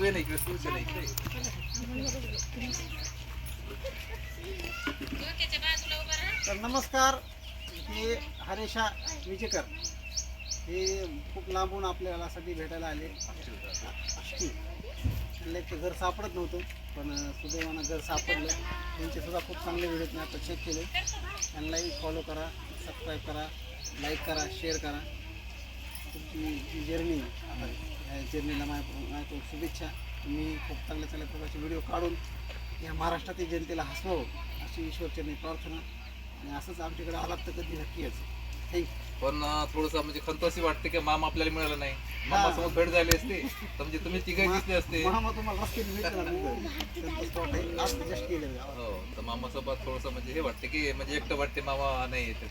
तू नाही इकडे तू ये इकडे तर नमस्कार हे हरेशा विजेकर. हे खूप लांबून आपल्याला साठी भेटायला आले. आष्टी त्यांना एक घर सापडत नव्हतं पण सुदैवानं घर सापडलं. त्यांचे सुद्धा खूप चांगले व्हिडिओ मी आता चेक केले. त्यांनाही फॉलो करा सबस्क्राईब करा लाईक करा शेअर करा. तुमची जर्नी जर्नीला माझ्या शुभेच्छा. तुम्ही खूप चांगल्या चांगल्या प्रकारचे व्हिडिओ काढून या महाराष्ट्रातील जनतेला हसवावं अशी ईश्वरचरणी प्रार्थना. आणि असंच आमच्याकडे आलात तर कधी नक्की यायचं. थँक्यू पण थोडस म्हणजे खंत अशी वाटते की माम आपल्याला मिळालं नाही. मामा समोर भेट झाली असते तर म्हणजे तुम्ही तिघे दिसले असते. तुम्हाला रस्त्याने नाही. आज. हो तर मामा सोबत थोडस म्हणजे हे वाटते की म्हणजे एकटं वाटते मामा नाही येते.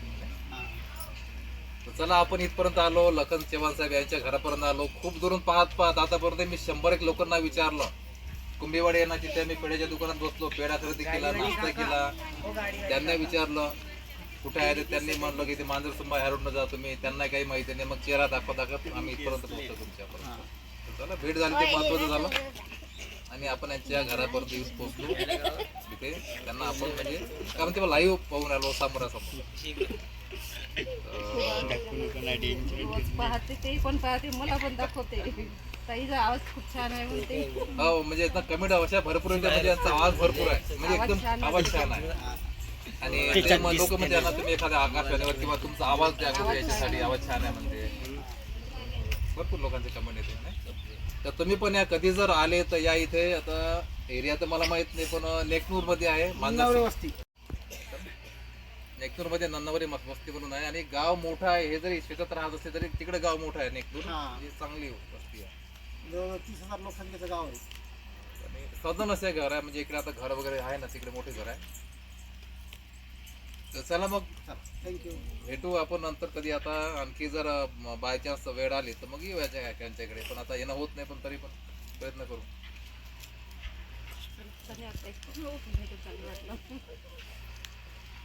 तर चला आपण इथपर्यंत आलो. लखन चव्हाण साहेब यांच्या घरापर्यंत आलो. खूप दुरून पाहत पाहत आतापर्यंत मी शंभर एक लोकांना विचारलं. कुंभेवाडी यांना तिथे मी पेढ्याच्या दुकानात बसलो पेढा खरेदी केला नाश्ता केला. त्यांना विचारलं कुठे आहे ते? त्यांनी म्हणलं की ते मांजर सुंबा ह्या रोडनं जा तुम्ही त्यांना काही माहिती नाही. मग चेहरा दाखवत दाखवत आम्ही इथपर्यंत पोहोचलो तुमच्यापर्यंत. चला भेट झाली ते महत्वाचं झालं. आणि आपण यांच्या घरापर्यंत येऊन पोहोचलो. तिथे त्यांना आपण म्हणजे काय म्हणते लाईव्ह पाहून आलो समोरासमोर पाहते ते पण पाहते मला पण दाखवते. ताईचा आवाज खूप छान आहे म्हणते. हो म्हणजे इथं कमेंट अशा भरपूर येते म्हणजे यांचा आवाज भरपूर आहे. म्हणजे आवाज एकदम छान आहे. आवाज छान आहे. आणि लोक म्हणजे यांना तुम्ही एखाद्या आकाशवाणीवर किंवा तुमचा आवाज द्या याच्यासाठी आवाज छान आहे म्हणते. भरपूर लोकांचे कमेंट येते नाही? तर तुम्ही पण या कधी जर आले तर या इथे. आता एरिया तर मला माहीत नाही पण नेकनूरमध्ये आहे मांजर वस्ती नेकनूरमध्ये नन्नावरी वस्ती म्हणून आहे. आणि गाव मोठं आहे हे जरी शेतात राहत असले तरी तिकडे गाव मोठं आहे नेकनूर हा. ही चांगली वस्ती आहे. तीस हजार लोकसंख्येचं गाव आहे. आणि सदन असे घर आहे म्हणजे इकडे आता घर वगैरे आहे ना तिकडे मोठे घर आहे. तर चला मग. चला थँक्यू भेटू आपण नंतर कधी आता. आणखी जर बाय चान्स वेळ आली तर मग येऊ याच्या त्यांच्याकडे पण आता येणं होत नाही पण तरी पण प्रयत्न करू.